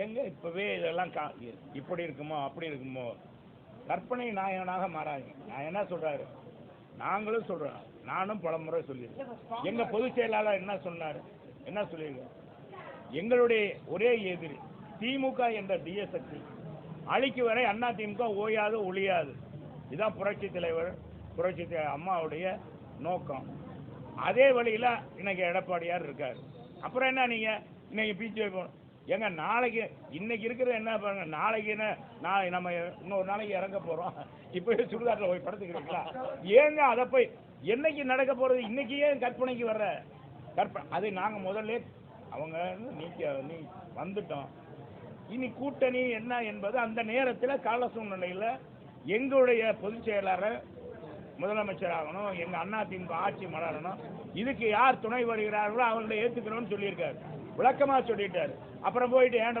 எங்க இப்பவே இதெல்லாம் கா இப்படி இருக்குமோ அப்படி இருக்குமோ? கற்பனை நாயகனாக மாறாங்க நான் என்ன சொல்றாரு? நாங்களும் சொல்றோம். நானும் பல முறை சொல்லியிருக்கேன். எங்க பொதுச் செயலாளர் என்ன சொன்னார்? என்ன சொல்லியிருக்காரு? எங்களுடைய ஒரே எதிரி திமுக என்ற தீயசக்தி அழிக்கு வரை அண்ணா திமுக ஓயாது ஒழியாது. இதுதான் புரட்சி தலைவர் புரட்சி அம்மாவுடைய நோக்கம். அதே வழியில இன்னைக்கு எடப்பாடியார் இருக்காரு. அப்புறம் என்ன நீங்க? இன்னைக்கு வைப்போம் ஏங்க நாளைக்கு இன்னைக்கு இருக்கிறது என்ன பாருங்க நாளைக்கு என்ன நாளை நம்ம இன்னொரு நாளைக்கு இறங்க போறோம். இப்பவே சுடுகாட்டில் போய் படுத்துக்கிறீங்களா? ஏங்க அதை போய் என்னைக்கு நடக்க போறது? இன்னைக்கு ஏன் கற்பனைக்கு வர்ற? கற்பனை அது நாங்கள் முதல்ல அவங்க நீக்க நீ வந்துட்டோம். இனி கூட்டணி என்ன என்பது அந்த நேரத்தில் கால சூழ்நிலையில் எங்களுடைய பொதுச் செயலாளர் முதலமைச்சர் ஆகணும் எங்கள் அண்ணா திமுக ஆட்சி மலரணும். இதுக்கு யார் துணை வருகிறார்களோ அவங்களை ஏற்றுக்கணும்னு சொல்லியிருக்காரு. விளக்கமாக சொல்லிட்டாரு. அப்புறம் போயிட்டு ஏன்ட போய்